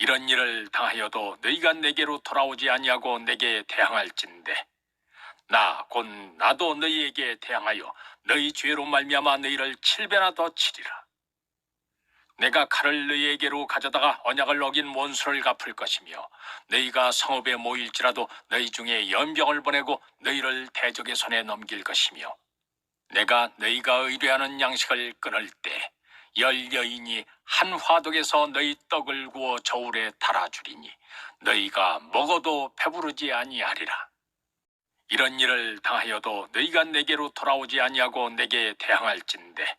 이런 일을 당하여도 너희가 내게로 돌아오지 아니하고 내게 대항할진대. 나 곧 나도 너희에게 대항하여 너희 죄로 말미암아 너희를 칠배나 더 치리라. 내가 칼을 너희에게로 가져다가 언약을 어긴 원수를 갚을 것이며 너희가 성읍에 모일지라도 너희 중에 연병을 보내고 너희를 대적의 손에 넘길 것이며 내가 너희가 의뢰하는 양식을 끊을 때 열 여인이 한 화덕에서 너희 떡을 구워 저울에 달아주리니 너희가 먹어도 배부르지 아니하리라. 이런 일을 당하여도 너희가 내게로 돌아오지 아니하고 내게 대항할진대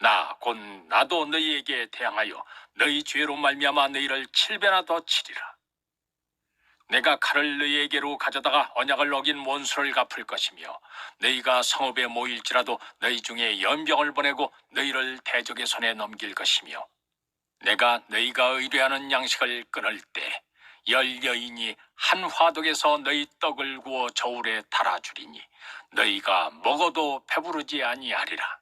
나 곧 나도 너희에게 대항하여 너희 죄로 말미암아 너희를 칠배나 더 치리라. 내가 칼을 너희에게로 가져다가 언약을 어긴 원수를 갚을 것이며 너희가 성읍에 모일지라도 너희 중에 연병을 보내고 너희를 대적의 손에 넘길 것이며 내가 너희가 의뢰하는 양식을 끊을 때 열 여인이 한 화덕에서 너희 떡을 구워 저울에 달아주리니 너희가 먹어도 배부르지 아니하리라.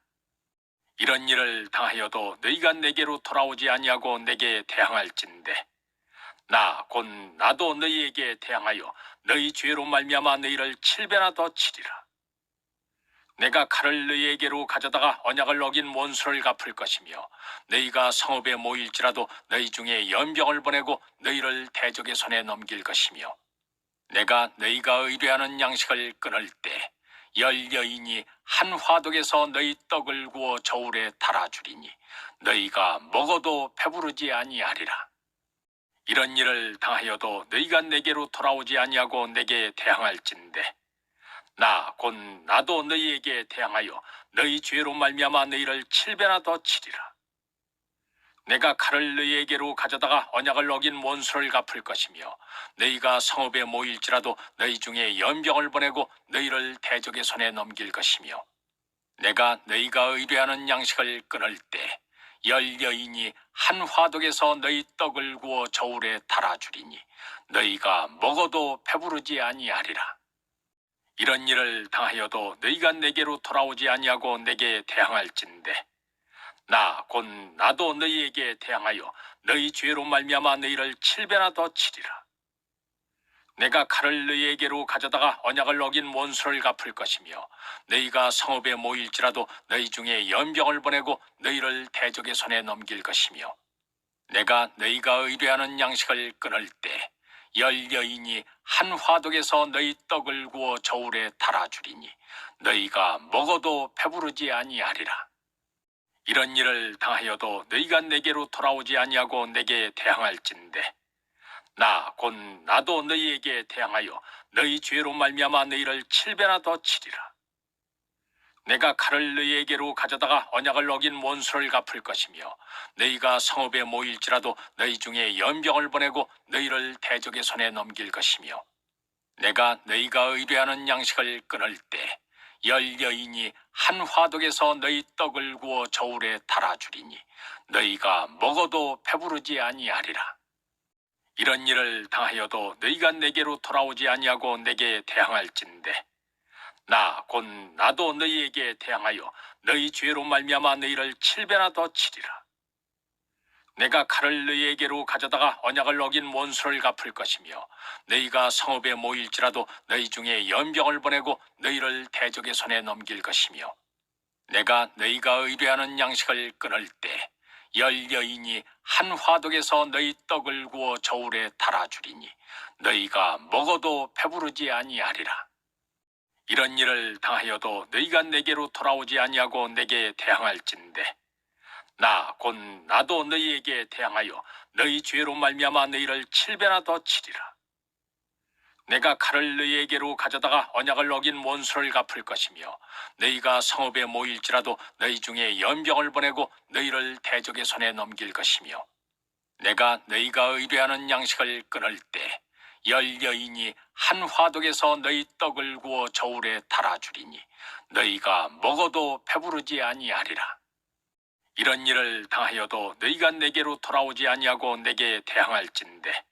이런 일을 당하여도 너희가 내게로 돌아오지 아니하고 내게 대항할진대 나 곧 나도 너희에게 대항하여 너희 죄로 말미암아 너희를 칠배나 더 치리라. 내가 칼을 너희에게로 가져다가 언약을 어긴 원수를 갚을 것이며 너희가 성읍에 모일지라도 너희 중에 연병을 보내고 너희를 대적의 손에 넘길 것이며 내가 너희가 의뢰하는 양식을 끊을 때 열 여인이 한 화덕에서 너희 떡을 구워 저울에 달아주리니 너희가 먹어도 배부르지 아니하리라 이런 일을 당하여도 너희가 내게로 돌아오지 아니하고 내게 대항할진대. 나 곧 나도 너희에게 대항하여 너희 죄로 말미암아 너희를 칠배나 더 치리라. 내가 칼을 너희에게로 가져다가 언약을 어긴 원수를 갚을 것이며 너희가 성읍에 모일지라도 너희 중에 연병을 보내고 너희를 대적의 손에 넘길 것이며 내가 너희가 의뢰하는 양식을 끊을 때 열 여인이 한 화덕에서 너희 떡을 구워 저울에 달아주리니 너희가 먹어도 배부르지 아니하리라. 이런 일을 당하여도 너희가 내게로 돌아오지 아니하고 내게 대항할진대. 나 곧 나도 너희에게 대항하여 너희 죄로 말미암아 너희를 칠배나 더 치리라 내가 칼을 너희에게로 가져다가 언약을 어긴 원수를 갚을 것이며 너희가 성읍에 모일지라도 너희 중에 연병을 보내고 너희를 대적의 손에 넘길 것이며 내가 너희가 의뢰하는 양식을 끊을 때 열 여인이 한 화덕에서 너희 떡을 구워 저울에 달아주리니 너희가 먹어도 배부르지 아니하리라. 이런 일을 당하여도 너희가 내게로 돌아오지 아니하고 내게 대항할진대 나 곧 나도 너희에게 대항하여 너희 죄로 말미암아 너희를 칠배나 더 치리라. 내가 칼을 너희에게로 가져다가 언약을 어긴 원수를 갚을 것이며 너희가 성읍에 모일지라도 너희 중에 연병을 보내고 너희를 대적의 손에 넘길 것이며 내가 너희가 의뢰하는 양식을 끊을 때 열 여인이 한 화덕에서 너희 떡을 구워 저울에 달아주리니 너희가 먹어도 배부르지 아니하리라 이런 일을 당하여도 너희가 내게로 돌아오지 아니하고 내게 대항할진대. 나 곧 나도 너희에게 대항하여 너희 죄로 말미암아 너희를 칠배나 더 치리라. 내가 칼을 너희에게로 가져다가 언약을 어긴 원수를 갚을 것이며 너희가 성읍에 모일지라도 너희 중에 연병을 보내고 너희를 대적의 손에 넘길 것이며 내가 너희가 의뢰하는 양식을 끊을 때 열 여인이 한 화덕에서 너희 떡을 구워 저울에 달아주리니 너희가 먹어도 배부르지 아니하리라. 이런 일을 당하여도 너희가 내게로 돌아오지 아니하고 내게 대항할진대. 나 곧 나도 너희에게 대항하여 너희 죄로 말미암아 너희를 칠배나 더 치리라 내가 칼을 너희에게로 가져다가 언약을 어긴 원수를 갚을 것이며 너희가 성읍에 모일지라도 너희 중에 연병을 보내고 너희를 대적의 손에 넘길 것이며 내가 너희가 의뢰하는 양식을 끊을 때 열 여인이 한 화덕에서 너희 떡을 구워 저울에 달아주리니 너희가 먹어도 배부르지 아니하리라. 이런 일을 당하여도 너희가 내게로 돌아오지 아니하고 내게 대항할진대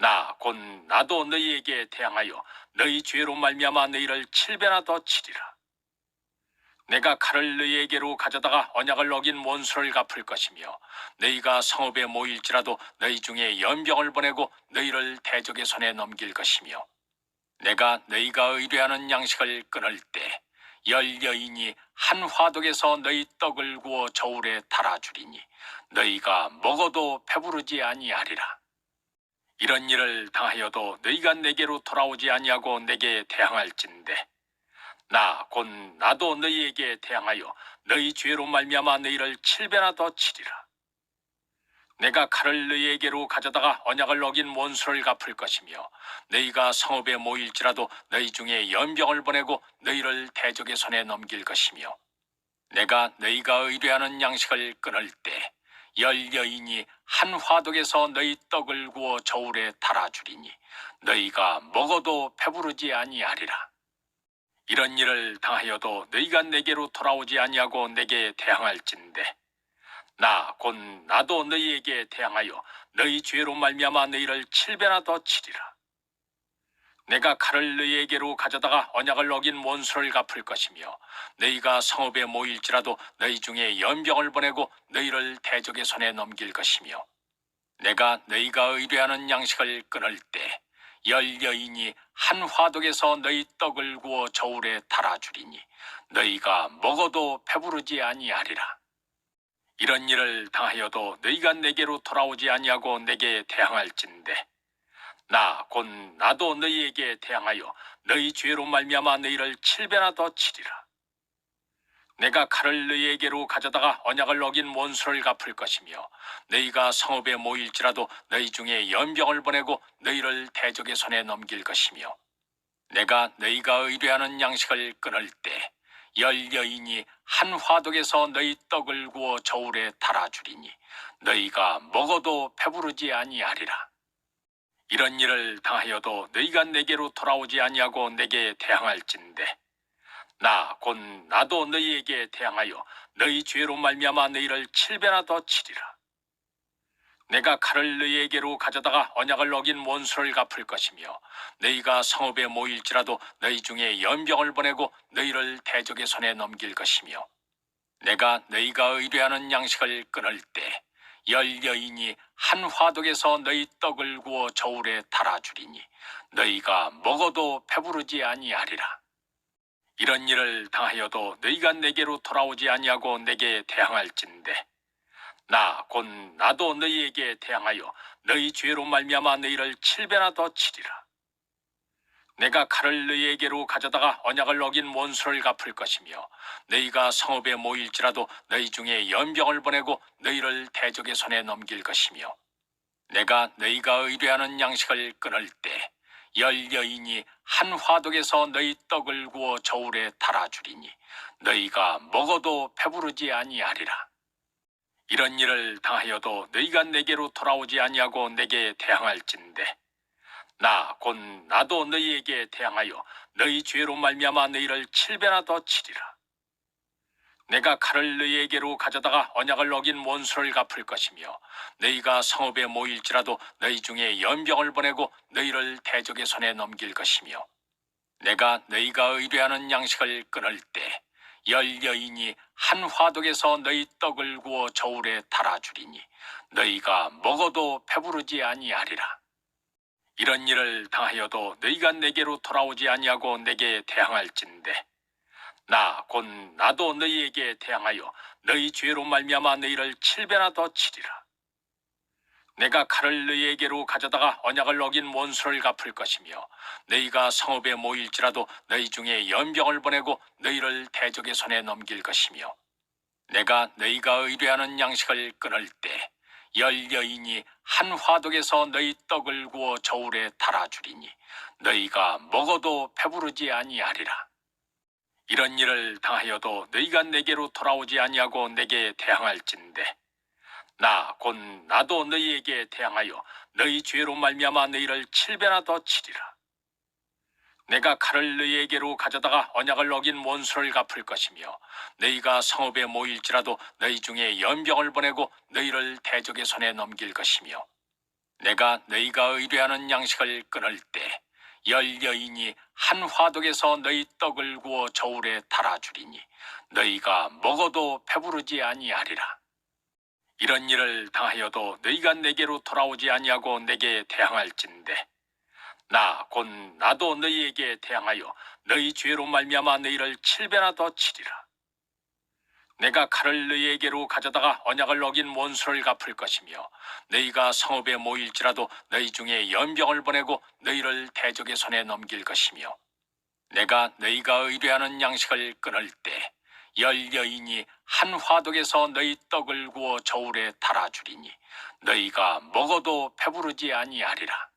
나 곧 나도 너희에게 대항하여 너희 죄로 말미암아 너희를 칠배나 더 치리라 내가 칼을 너희에게로 가져다가 언약을 어긴 원수를 갚을 것이며 너희가 성읍에 모일지라도 너희 중에 연병을 보내고 너희를 대적의 손에 넘길 것이며 내가 너희가 의뢰하는 양식을 끊을 때 열 여인이 한 화덕에서 너희 떡을 구워 저울에 달아주리니 너희가 먹어도 배부르지 아니하리라. 이런 일을 당하여도 너희가 내게로 돌아오지 아니하고 내게 대항할진대 나 곧 나도 너희에게 대항하여 너희 죄로 말미암아 너희를 칠배나 더 치리라. 내가 칼을 너희에게로 가져다가 언약을 어긴 원수를 갚을 것이며 너희가 성읍에 모일지라도 너희 중에 연병을 보내고 너희를 대적의 손에 넘길 것이며 내가 너희가 의뢰하는 양식을 끊을 때 열 여인이 한 화덕에서 너희 떡을 구워 저울에 달아주리니 너희가 먹어도 배부르지 아니하리라. 이런 일을 당하여도 너희가 내게로 돌아오지 아니하고 내게 대항할진대 나 곧 나도 너희에게 대항하여 너희 죄로 말미암아 너희를 칠배나 더 치리라. 내가 칼을 너희에게로 가져다가 언약을 어긴 원수를 갚을 것이며 너희가 성읍에 모일지라도 너희 중에 연병을 보내고 너희를 대적의 손에 넘길 것이며 내가 너희가 의뢰하는 양식을 끊을 때 열 여인이 한 화덕에서 너희 떡을 구워 저울에 달아주리니 너희가 먹어도 배부르지 아니하리라. 이런 일을 당하여도 너희가 내게로 돌아오지 아니하고 내게 대항할진대 나 곧 나도 너희에게 대항하여 너희 죄로 말미암아 너희를 칠배나 더 치리라 내가 칼을 너희에게로 가져다가 언약을 어긴 원수를 갚을 것이며 너희가 성읍에 모일지라도 너희 중에 연병을 보내고 너희를 대적의 손에 넘길 것이며 내가 너희가 의뢰하는 양식을 끊을 때 열 여인이 한 화덕에서 너희 떡을 구워 저울에 달아주리니 너희가 먹어도 배부르지 아니하리라. 이런 일을 당하여도 너희가 내게로 돌아오지 아니하고 내게 대항할진대 나 곧 나도 너희에게 대항하여 너희 죄로 말미암아 너희를 칠배나 더 치리라. 내가 칼을 너희에게로 가져다가 언약을 어긴 원수를 갚을 것이며 너희가 성읍에 모일지라도 너희 중에 연병을 보내고 너희를 대적의 손에 넘길 것이며 내가 너희가 의뢰하는 양식을 끊을 때 열 여인이 한 화덕에서 너희 떡을 구워 저울에 달아주리니 너희가 먹어도 배부르지 아니하리라 이런 일을 당하여도 너희가 내게로 돌아오지 아니하고 내게 대항할진대 나 곧 나도 너희에게 대항하여 너희 죄로 말미암아 너희를 칠배나 더 치리라. 내가 칼을 너희에게로 가져다가 언약을 어긴 원수를 갚을 것이며 너희가 성읍에 모일지라도 너희 중에 연병을 보내고 너희를 대적의 손에 넘길 것이며 내가 너희가 의뢰하는 양식을 끊을 때 열 여인이 한 화덕에서 너희 떡을 구워 저울에 달아주리니 너희가 먹어도 배부르지 아니하리라. 이런 일을 당하여도 너희가 내게로 돌아오지 아니하고 내게 대항할진대 나 곧 나도 너희에게 대항하여 너희 죄로 말미암아 너희를 칠배나 더 치리라 내가 칼을 너희에게로 가져다가 언약을 어긴 원수를 갚을 것이며 너희가 성읍에 모일지라도 너희 중에 연병을 보내고 너희를 대적의 손에 넘길 것이며 내가 너희가 의뢰하는 양식을 끊을 때 열 여인이 한 화덕에서 너희 떡을 구워 저울에 달아주리니 너희가 먹어도 배부르지 아니하리라. 이런 일을 당하여도 너희가 내게로 돌아오지 아니하고 내게 대항할진대 나 곧 나도 너희에게 대항하여 너희 죄로 말미암아 너희를 칠배나 더 치리라. 내가 칼을 너희에게로 가져다가 언약을 어긴 원수를 갚을 것이며 너희가 성읍에 모일지라도 너희 중에 연병을 보내고 너희를 대적의 손에 넘길 것이며 내가 너희가 의뢰하는 양식을 끊을 때 열 여인이 한 화덕에서 너희 떡을 구워 저울에 달아주리니 너희가 먹어도 배부르지 아니하리라. 이런 일을 당하여도 너희가 내게로 돌아오지 아니하고 내게 대항할진대 나 곧 나도 너희에게 대항하여 너희 죄로 말미암아 너희를 칠배나 더 치리라. 내가 칼을 너희에게로 가져다가 언약을 어긴 원수를 갚을 것이며 너희가 성읍에 모일지라도 너희 중에 연병을 보내고 너희를 대적의 손에 넘길 것이며 내가 너희가 의뢰하는 양식을 끊을 때 열 여인이 한 화덕에서 너희 떡을 구워 저울에 달아주리니 너희가 먹어도 배부르지 아니하리라. 이런 일을 당하여도 너희가 내게로 돌아오지 아니하고 내게 대항할진대 나 곧 나도 너희에게 대항하여 너희 죄로 말미암아 너희를 칠배나 더 치리라. 내가 칼을 너희에게로 가져다가 언약을 어긴 원수를 갚을 것이며 너희가 성읍에 모일지라도 너희 중에 연병을 보내고 너희를 대적의 손에 넘길 것이며 내가 너희가 의뢰하는 양식을 끊을 때 열 여인이 한 화덕에서 너희 떡을 구워 저울에 달아주리니 너희가 먹어도 배부르지 아니하리라.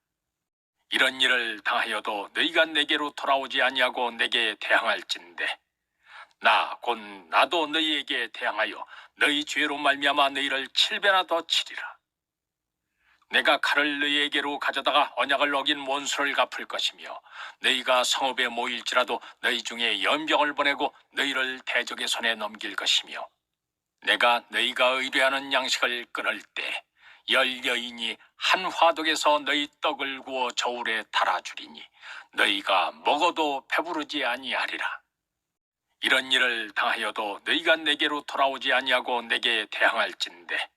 이런 일을 당하여도 너희가 내게로 돌아오지 아니하고 내게 대항할진대 나 곧 나도 너희에게 대항하여 너희 죄로 말미암아 너희를 칠배나 더 치리라. 내가 칼을 너희에게로 가져다가 언약을 어긴 원수를 갚을 것이며 너희가 성읍에 모일지라도 너희 중에 연병을 보내고 너희를 대적의 손에 넘길 것이며 내가 너희가 의뢰하는 양식을 끊을 때 열 여인이 한 화덕에서 너희 떡을 구워 저울에 달아주리니 너희가 먹어도 배부르지 아니하리라. 이런 일을 당하여도 너희가 내게로 돌아오지 아니하고 내게 대항할진대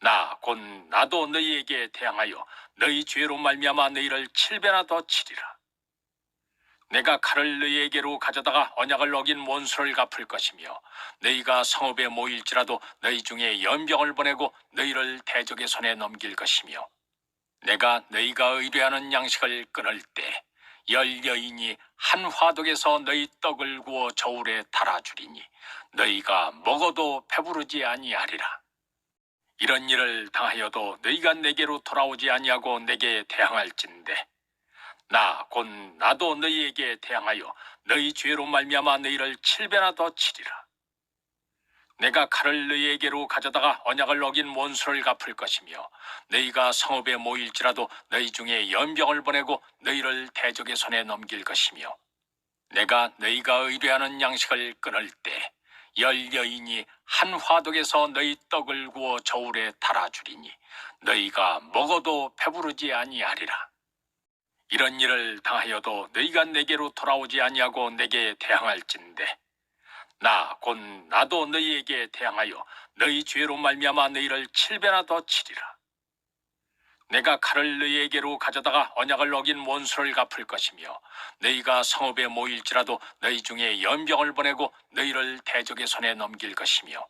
나 곧 나도 너희에게 대항하여 너희 죄로 말미암아 너희를 칠배나 더 치리라. 내가 칼을 너희에게로 가져다가 언약을 어긴 원수를 갚을 것이며 너희가 성읍에 모일지라도 너희 중에 연병을 보내고 너희를 대적의 손에 넘길 것이며 내가 너희가 의뢰하는 양식을 끊을 때 열 여인이 한 화덕에서 너희 떡을 구워 저울에 달아주리니 너희가 먹어도 배부르지 아니하리라. 이런 일을 당하여도 너희가 내게로 돌아오지 아니하고 내게 대항할진대 나 곧 나도 너희에게 대항하여 너희 죄로 말미암아 너희를 칠배나 더 치리라. 내가 칼을 너희에게로 가져다가 언약을 어긴 원수를 갚을 것이며 너희가 성읍에 모일지라도 너희 중에 연병을 보내고 너희를 대적의 손에 넘길 것이며 내가 너희가 의뢰하는 양식을 끊을 때 열 여인이 한 화덕에서 너희 떡을 구워 저울에 달아주리니 너희가 먹어도 배부르지 아니하리라. 이런 일을 당하여도 너희가 내게로 돌아오지 아니하고 내게 대항할진대 나 곧 나도 너희에게 대항하여 너희 죄로 말미암아 너희를 칠배나 더 치리라. 내가 칼을 너희에게로 가져다가 언약을 어긴 원수를 갚을 것이며 너희가 성읍에 모일지라도 너희 중에 연병을 보내고 너희를 대적의 손에 넘길 것이며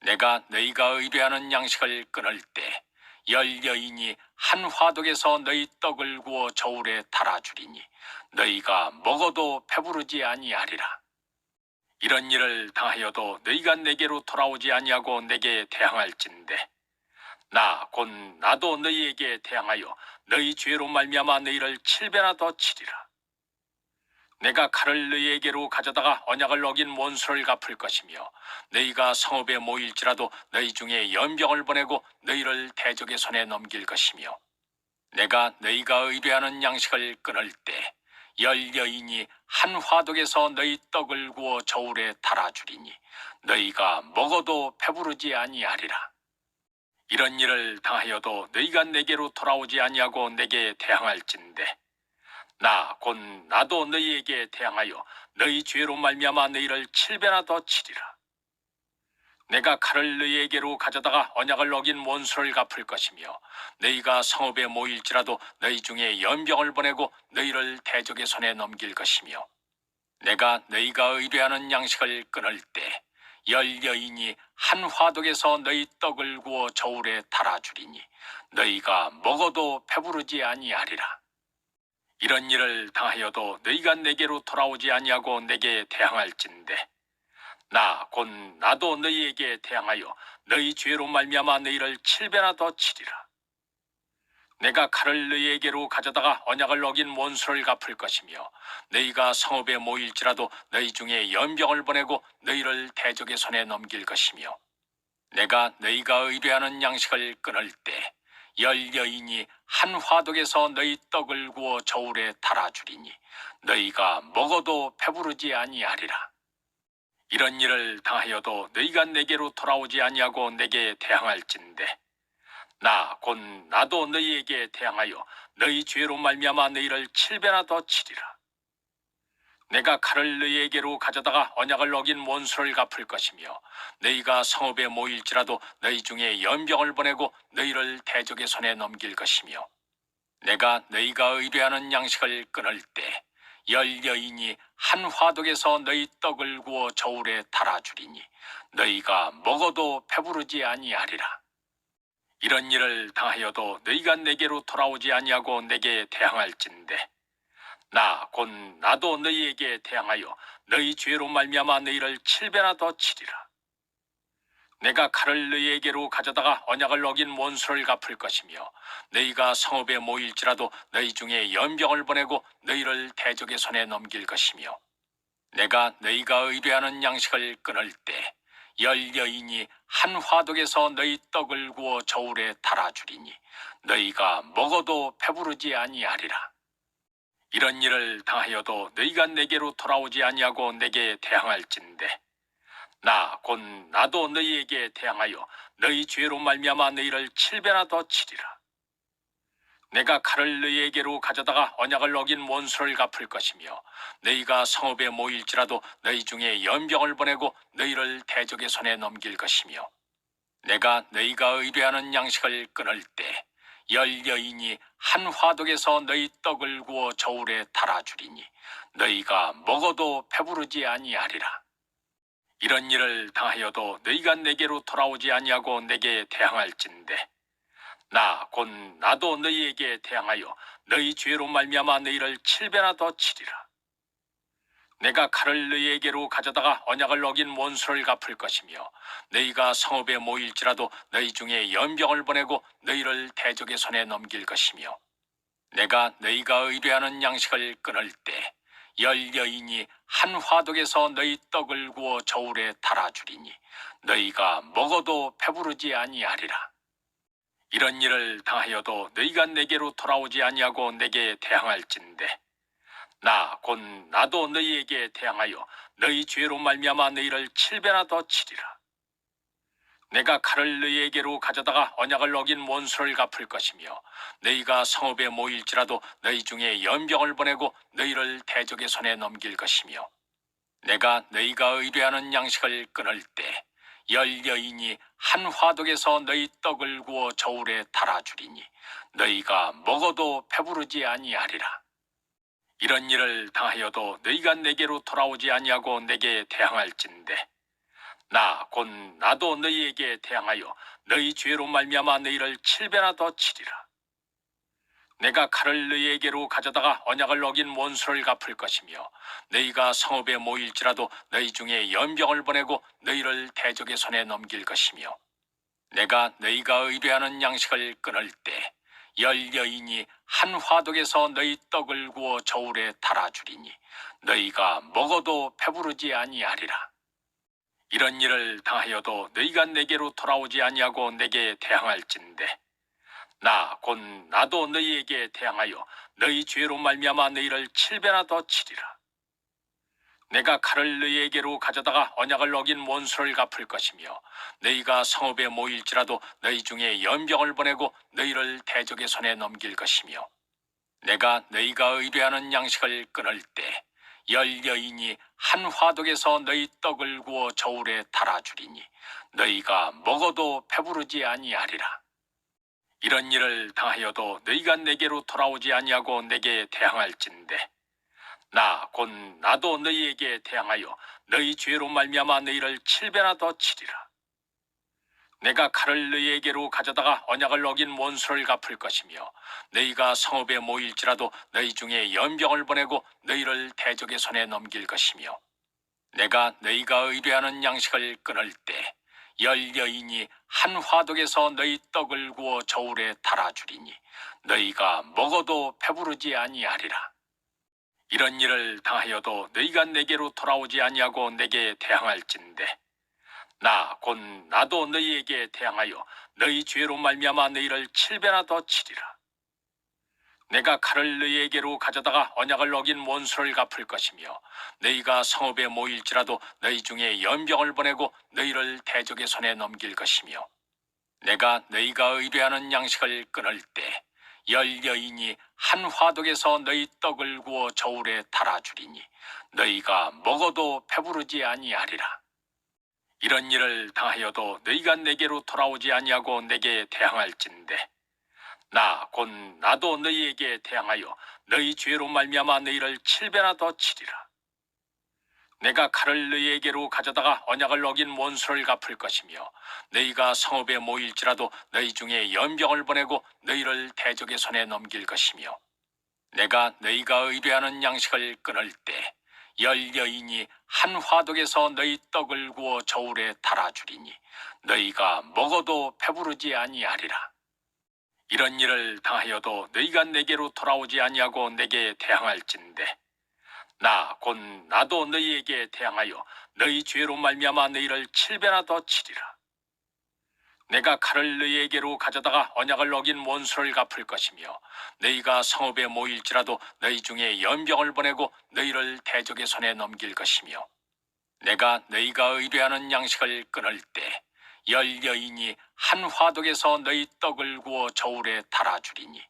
내가 너희가 의뢰하는 양식을 끊을 때 열 여인이 한 화덕에서 너희 떡을 구워 저울에 달아주리니 너희가 먹어도 배부르지 아니하리라. 이런 일을 당하여도 너희가 내게로 돌아오지 아니하고 내게 대항할진대 나 곧 나도 너희에게 대항하여 너희 죄로 말미암아 너희를 칠배나 더 치리라. 내가 칼을 너희에게로 가져다가 언약을 어긴 원수를 갚을 것이며 너희가 성읍에 모일지라도 너희 중에 연병을 보내고 너희를 대적의 손에 넘길 것이며 내가 너희가 의뢰하는 양식을 끊을 때 열 여인이 한 화덕에서 너희 떡을 구워 저울에 달아주리니 너희가 먹어도 배부르지 아니하리라. 이런 일을 당하여도 너희가 내게로 돌아오지 아니하고 내게 대항할진대 나 곧 나도 너희에게 대항하여 너희 죄로 말미암아 너희를 칠배나 더 치리라. 내가 칼을 너희에게로 가져다가 언약을 어긴 원수를 갚을 것이며 너희가 성읍에 모일지라도 너희 중에 연병을 보내고 너희를 대적의 손에 넘길 것이며 내가 너희가 의뢰하는 양식을 끊을 때 열 여인이 한 화덕에서 너희 떡을 구워 저울에 달아주리니 너희가 먹어도 배부르지 아니하리라. 이런 일을 당하여도 너희가 내게로 돌아오지 아니하고 내게 대항할진대 나 곧 나도 너희에게 대항하여 너희 죄로 말미암아 너희를 칠배나 더 치리라. 내가 칼을 너희에게로 가져다가 언약을 어긴 원수를 갚을 것이며 너희가 성읍에 모일지라도 너희 중에 연병을 보내고 너희를 대적의 손에 넘길 것이며 내가 너희가 의뢰하는 양식을 끊을 때 열 여인이 한 화덕에서 너희 떡을 구워 저울에 달아주리니 너희가 먹어도 배부르지 아니하리라. 이런 일을 당하여도 너희가 내게로 돌아오지 아니하고 내게 대항할진대 나 곧 나도 너희에게 대항하여 너희 죄로 말미암아 너희를 칠배나 더 치리라. 내가 칼을 너희에게로 가져다가 언약을 어긴 원수를 갚을 것이며 너희가 성읍에 모일지라도 너희 중에 연병을 보내고 너희를 대적의 손에 넘길 것이며 내가 너희가 의뢰하는 양식을 끊을 때 열 여인이 한 화덕에서 너희 떡을 구워 저울에 달아주리니 너희가 먹어도 배부르지 아니하리라. 이런 일을 당하여도 너희가 내게로 돌아오지 아니하고 내게 대항할진대 나 곧 나도 너희에게 대항하여 너희 죄로 말미암아 너희를 칠배나 더 치리라. 내가 칼을 너희에게로 가져다가 언약을 어긴 원수를 갚을 것이며 너희가 성읍에 모일지라도 너희 중에 연병을 보내고 너희를 대적의 손에 넘길 것이며 내가 너희가 의뢰하는 양식을 끊을 때 열 여인이 한 화덕에서 너희 떡을 구워 저울에 달아주리니 너희가 먹어도 배부르지 아니하리라. 이런 일을 당하여도 너희가 내게로 돌아오지 아니하고 내게 대항할진대 나 곧 나도 너희에게 대항하여 너희 죄로 말미암아 너희를 칠배나 더 치리라. 내가 칼을 너희에게로 가져다가 언약을 어긴 원수를 갚을 것이며 너희가 성읍에 모일지라도 너희 중에 연병을 보내고 너희를 대적의 손에 넘길 것이며 내가 너희가 의뢰하는 양식을 끊을 때 열 여인이 한 화덕에서 너희 떡을 구워 저울에 달아주리니 너희가 먹어도 배부르지 아니하리라. 이런 일을 당하여도 너희가 내게로 돌아오지 아니하고 내게 대항할진대 나 곧 나도 너희에게 대항하여 너희 죄로 말미암아 너희를 칠배나 더 치리라. 내가 칼을 너희에게로 가져다가 언약을 어긴 원수를 갚을 것이며 너희가 성읍에 모일지라도 너희 중에 연병을 보내고 너희를 대적의 손에 넘길 것이며 내가 너희가 의뢰하는 양식을 끊을 때 열 여인이 한 화덕에서 너희 떡을 구워 저울에 달아주리니 너희가 먹어도 배부르지 아니하리라. 이런 일을 당하여도 너희가 내게로 돌아오지 아니하고 내게 대항할진대 나 곧 나도 너희에게 대항하여 너희 죄로 말미암아 너희를 칠배나 더 치리라. 내가 칼을 너희에게로 가져다가 언약을 어긴 원수를 갚을 것이며 너희가 성읍에 모일지라도 너희 중에 연병을 보내고 너희를 대적의 손에 넘길 것이며 내가 너희가 의뢰하는 양식을 끊을 때 열 여인이 한 화덕에서 너희 떡을 구워 저울에 달아주리니 너희가 먹어도 배부르지 아니하리라. 이런 일을 당하여도 너희가 내게로 돌아오지 아니하고 내게 대항할진대 나 곧 나도 너희에게 대항하여 너희 죄로 말미암아 너희를 칠배나 더 치리라. 내가 칼을 너희에게로 가져다가 언약을 어긴 원수를 갚을 것이며 너희가 성읍에 모일지라도 너희 중에 연병을 보내고 너희를 대적의 손에 넘길 것이며 내가 너희가 의뢰하는 양식을 끊을 때 열 여인이 한 화덕에서 너희 떡을 구워 저울에 달아주리니 너희가 먹어도 배부르지 아니하리라. 이런 일을 당하여도 너희가 내게로 돌아오지 아니하고 내게 대항할진대 나 곧 나도 너희에게 대항하여 너희 죄로 말미암아 너희를 칠배나 더 치리라. 내가 칼을 너희에게로 가져다가 언약을 어긴 원수를 갚을 것이며 너희가 성읍에 모일지라도 너희 중에 연병을 보내고 너희를 대적의 손에 넘길 것이며 내가 너희가 의뢰하는 양식을 끊을 때 열 여인이 한 화덕에서 너희 떡을 구워 저울에 달아주리니 너희가 먹어도 배부르지 아니하리라. 이런 일을 당하여도 너희가 내게로 돌아오지 아니하고 내게 대항할진대 나 곧 나도 너희에게 대항하여 너희 죄로 말미암아 너희를 칠배나 더 치리라. 내가 칼을 너희에게로 가져다가 언약을 어긴 원수를 갚을 것이며 너희가 성읍에 모일지라도 너희 중에 연병을 보내고 너희를 대적의 손에 넘길 것이며 내가 너희가 의뢰하는 양식을 끊을 때 열 여인이 한 화덕에서 너희 떡을 구워 저울에 달아주리니 너희가 먹어도 배부르지 아니하리라. 이런 일을 당하여도 너희가 내게로 돌아오지 아니하고 내게 대항할진대 나 곧 나도 너희에게 대항하여 너희 죄로 말미암아 너희를 칠배나 더 치리라. 내가 칼을 너희에게로 가져다가 언약을 어긴 원수를 갚을 것이며 너희가 성읍에 모일지라도 너희 중에 연병을 보내고 너희를 대적의 손에 넘길 것이며 내가 너희가 의뢰하는 양식을 끊을 때 열 여인이 한 화덕에서 너희 떡을 구워 저울에 달아주리니 너희가 먹어도 배부르지 아니하리라. 이런 일을 당하여도 너희가 내게로 돌아오지 아니하고 내게 대항할진대 나 곧 나도 너희에게 대항하여 너희 죄로 말미암아 너희를 칠배나 더 치리라. 내가 칼을 너희에게로 가져다가 언약을 어긴 원수를 갚을 것이며 너희가 성읍에 모일지라도 너희 중에 연병을 보내고 너희를 대적의 손에 넘길 것이며 내가 너희가 의뢰하는 양식을 끊을 때 열 여인이 한 화덕에서 너희 떡을 구워 저울에 달아주리니 너희가 먹어도 배부르지 아니하리라. 이런 일을 당하여도 너희가 내게로 돌아오지 아니하고 내게 대항할진대 나 곧 나도 너희에게 대항하여 너희 죄로 말미암아 너희를 칠배나 더 치리라. 내가 칼을 너희에게로 가져다가 언약을 어긴 원수를 갚을 것이며 너희가 성읍에 모일지라도 너희 중에 연병을 보내고 너희를 대적의 손에 넘길 것이며 내가 너희가 의뢰하는 양식을 끊을 때 열 여인이 한 화덕에서 너희 떡을 구워 저울에 달아주리니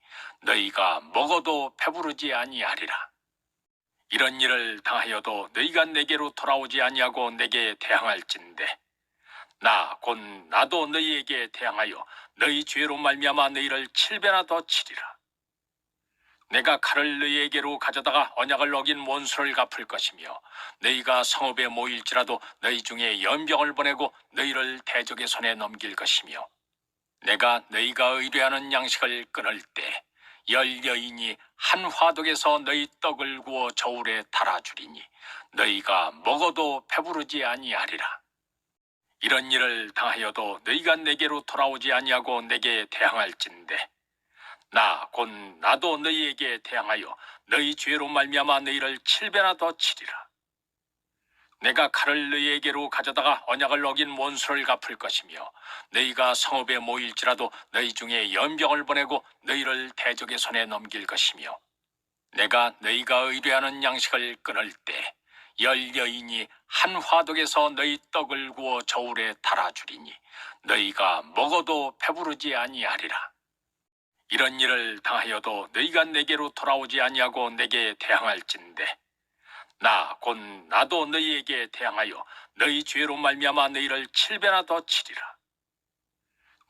너희가 먹어도 배부르지 아니하리라. 이런 일을 당하여도 너희가 내게로 돌아오지 아니하고 내게 대항할진대 나 곧 나도 너희에게 대항하여 너희 죄로 말미암아 너희를 칠배나 더 치리라. 내가 칼을 너희에게로 가져다가 언약을 어긴 원수를 갚을 것이며 너희가 성읍에 모일지라도 너희 중에 연병을 보내고 너희를 대적의 손에 넘길 것이며 내가 너희가 의뢰하는 양식을 끊을 때 열 여인이 한 화덕에서 너희 떡을 구워 저울에 달아주리니 너희가 먹어도 배부르지 아니하리라. 이런 일을 당하여도 너희가 내게로 돌아오지 아니하고 내게 대항할진대 나 곧 나도 너희에게 대항하여 너희 죄로 말미암아 너희를 칠배나 더 치리라. 내가 칼을 너희에게로 가져다가 언약을 어긴 원수를 갚을 것이며 너희가 성읍에 모일지라도 너희 중에 연병을 보내고 너희를 대적의 손에 넘길 것이며 내가 너희가 의뢰하는 양식을 끊을 때 열 여인이 한 화덕에서 너희 떡을 구워 저울에 달아주리니 너희가 먹어도 배부르지 아니하리라. 이런 일을 당하여도 너희가 내게로 돌아오지 아니하고 내게 대항할진대 나 곧 나도 너희에게 대항하여 너희 죄로 말미암아 너희를 칠배나 더 치리라.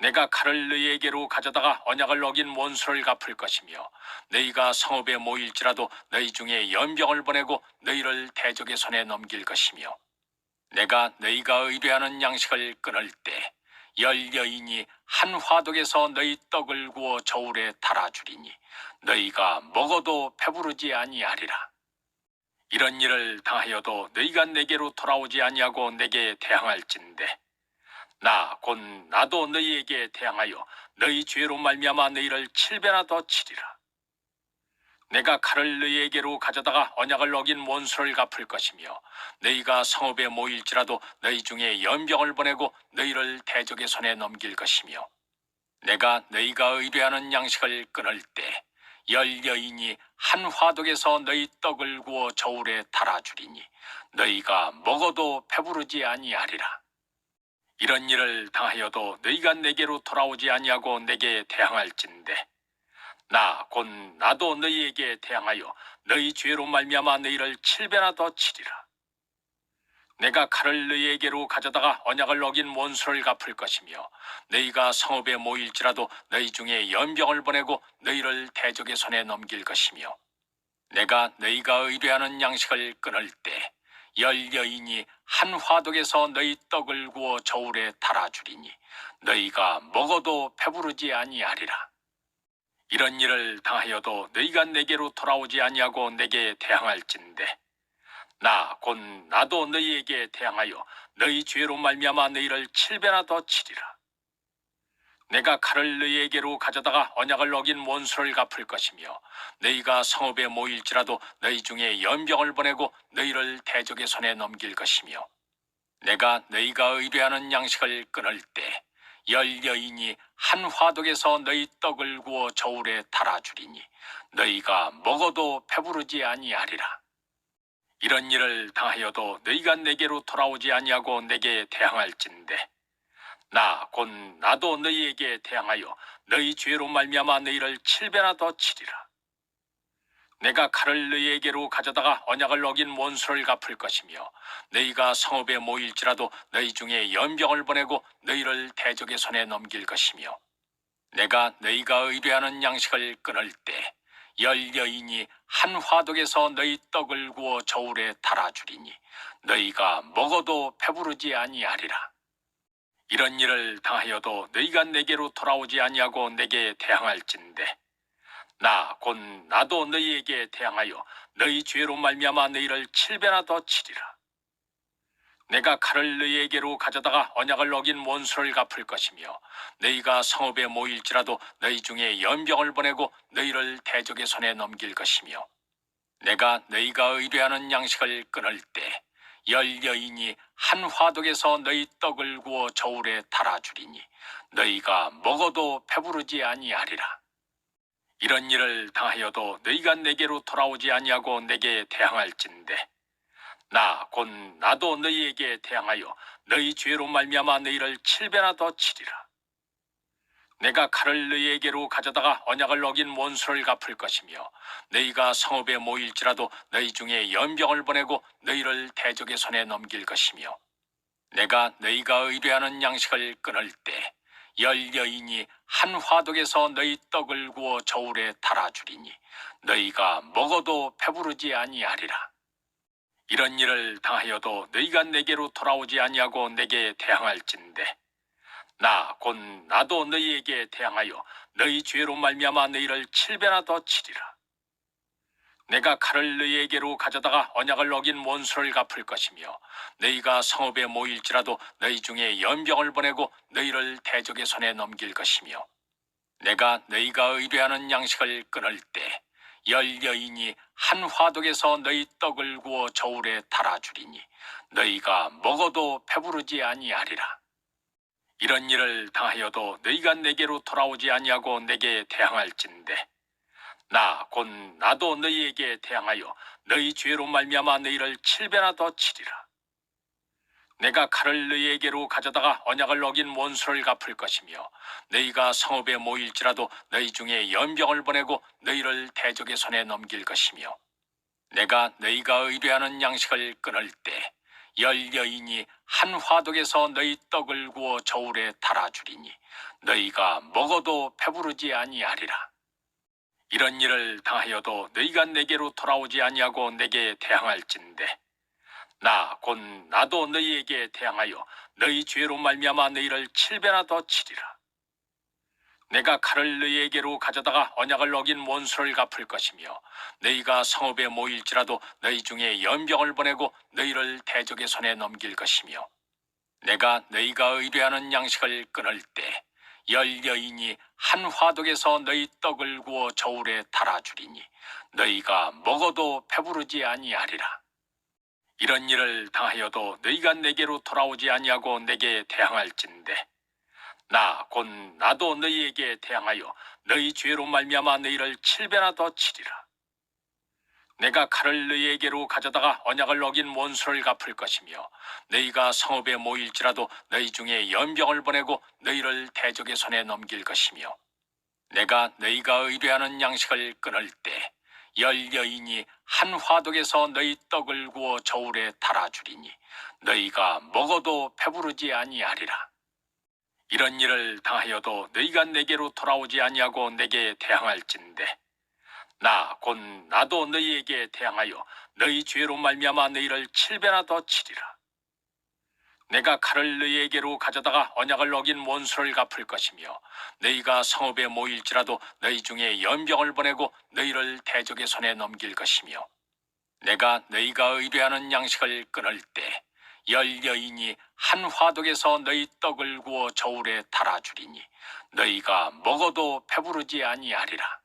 내가 칼을 너희에게로 가져다가 언약을 어긴 원수를 갚을 것이며 너희가 성읍에 모일지라도 너희 중에 연병을 보내고 너희를 대적의 손에 넘길 것이며 내가 너희가 의뢰하는 양식을 끊을 때 열 여인이 한 화덕에서 너희 떡을 구워 저울에 달아주리니 너희가 먹어도 배부르지 아니하리라. 이런 일을 당하여도 너희가 내게로 돌아오지 아니하고 내게 대항할진대 나 곧 나도 너희에게 대항하여 너희 죄로 말미암아 너희를 칠배나 더 치리라. 내가 칼을 너희에게로 가져다가 언약을 어긴 원수를 갚을 것이며 너희가 성읍에 모일지라도 너희 중에 연병을 보내고 너희를 대적의 손에 넘길 것이며 내가 너희가 의뢰하는 양식을 끊을 때 열 여인이 한 화덕에서 너희 떡을 구워 저울에 달아주리니 너희가 먹어도 배부르지 아니하리라. 이런 일을 당하여도 너희가 내게로 돌아오지 아니하고 내게 대항할진대 나 곧 나도 너희에게 대항하여 너희 죄로 말미암아 너희를 칠배나 더 치리라. 내가 칼을 너희에게로 가져다가 언약을 어긴 원수를 갚을 것이며 너희가 성읍에 모일지라도 너희 중에 연병을 보내고 너희를 대적의 손에 넘길 것이며 내가 너희가 의뢰하는 양식을 끊을 때 열 여인이 한 화덕에서 너희 떡을 구워 저울에 달아주리니 너희가 먹어도 배부르지 아니하리라. 이런 일을 당하여도 너희가 내게로 돌아오지 아니하고 내게 대항할진대 나 곧 나도 너희에게 대항하여 너희 죄로 말미암아 너희를 칠배나 더 치리라. 내가 칼을 너희에게로 가져다가 언약을 어긴 원수를 갚을 것이며 너희가 성읍에 모일지라도 너희 중에 연병을 보내고 너희를 대적의 손에 넘길 것이며 내가 너희가 의뢰하는 양식을 끊을 때 열 여인이 한 화덕에서 너희 떡을 구워 저울에 달아주리니 너희가 먹어도 배부르지 아니하리라. 이런 일을 당하여도 너희가 내게로 돌아오지 아니하고 내게 대항할진대 나 곧 나도 너희에게 대항하여 너희 죄로 말미암아 너희를 칠배나 더 치리라. 내가 칼을 너희에게로 가져다가 언약을 어긴 원수를 갚을 것이며 너희가 성읍에 모일지라도 너희 중에 연병을 보내고 너희를 대적의 손에 넘길 것이며 내가 너희가 의뢰하는 양식을 끊을 때 열 여인이 한 화덕에서 너희 떡을 구워 저울에 달아주리니 너희가 먹어도 배부르지 아니하리라. 이런 일을 당하여도 너희가 내게로 돌아오지 아니하고 내게 대항할진대 나 곧 나도 너희에게 대항하여 너희 죄로 말미암아 너희를 칠배나 더 치리라. 내가 칼을 너희에게로 가져다가 언약을 어긴 원수를 갚을 것이며 너희가 성읍에 모일지라도 너희 중에 연병을 보내고 너희를 대적의 손에 넘길 것이며 내가 너희가 의뢰하는 양식을 끊을 때 열 여인이 한 화덕에서 너희 떡을 구워 저울에 달아주리니 너희가 먹어도 배부르지 아니하리라. 이런 일을 당하여도 너희가 내게로 돌아오지 아니하고 내게 대항할진대 나 곧 나도 너희에게 대항하여 너희 죄로 말미암아 너희를 칠배나 더 치리라. 내가 칼을 너희에게로 가져다가 언약을 어긴 원수를 갚을 것이며 너희가 성읍에 모일지라도 너희 중에 연병을 보내고 너희를 대적의 손에 넘길 것이며 내가 너희가 의뢰하는 양식을 끊을 때 열 여인이 한 화덕에서 너희 떡을 구워 저울에 달아주리니 너희가 먹어도 배부르지 아니하리라. 이런 일을 당하여도 너희가 내게로 돌아오지 아니하고 내게 대항할진대 나 곧 나도 너희에게 대항하여 너희 죄로 말미암아 너희를 칠배나 더 치리라. 내가 칼을 너희에게로 가져다가 언약을 어긴 원수를 갚을 것이며 너희가 성읍에 모일지라도 너희 중에 연병을 보내고 너희를 대적의 손에 넘길 것이며 내가 너희가 의뢰하는 양식을 끊을 때 열 여인이 한 화덕에서 너희 떡을 구워 저울에 달아주리니 너희가 먹어도 배부르지 아니하리라. 이런 일을 당하여도 너희가 내게로 돌아오지 아니하고 내게 대항할진대 나 곧 나도 너희에게 대항하여 너희 죄로 말미암아 너희를 칠배나 더 치리라. 내가 칼을 너희에게로 가져다가 언약을 어긴 원수를 갚을 것이며 너희가 성읍에 모일지라도 너희 중에 연병을 보내고 너희를 대적의 손에 넘길 것이며 내가 너희가 의뢰하는 양식을 끊을 때 열 여인이 한 화덕에서 너희 떡을 구워 저울에 달아주리니 너희가 먹어도 배부르지 아니하리라. 이런 일을 당하여도 너희가 내게로 돌아오지 아니하고 내게 대항할진대 나 곧 나도 너희에게 대항하여 너희 죄로 말미암아 너희를 칠배나 더 치리라. 내가 칼을 너희에게로 가져다가 언약을 어긴 원수를 갚을 것이며 너희가 성읍에 모일지라도 너희 중에 연병을 보내고 너희를 대적의 손에 넘길 것이며 내가 너희가 의뢰하는 양식을 끊을 때 열 여인이 한 화덕에서 너희 떡을 구워 저울에 달아주리니 너희가 먹어도 배부르지 아니하리라. 이런 일을 당하여도 너희가 내게로 돌아오지 아니하고 내게 대항할진대 나 곧 나도 너희에게 대항하여 너희 죄로 말미암아 너희를 칠배나 더 치리라. 내가 칼을 너희에게로 가져다가 언약을 어긴 원수를 갚을 것이며 너희가 성읍에 모일지라도 너희 중에 연병을 보내고 너희를 대적의 손에 넘길 것이며 내가 너희가 의뢰하는 양식을 끊을 때 열 여인이 한 화덕에서 너희 떡을 구워 저울에 달아주리니 너희가 먹어도 배부르지 아니하리라. 이런 일을 당하여도 너희가 내게로 돌아오지 아니하고 내게 대항할진대 나 곧 나도 너희에게 대항하여 너희 죄로 말미암아 너희를 칠배나 더 치리라. 내가 칼을 너희에게로 가져다가 언약을 어긴 원수를 갚을 것이며 너희가 성읍에 모일지라도 너희 중에 연병을 보내고 너희를 대적의 손에 넘길 것이며 내가 너희가 의뢰하는 양식을 끊을 때 열 여인이 한 화덕에서 너희 떡을 구워 저울에 달아주리니 너희가 먹어도 배부르지 아니하리라.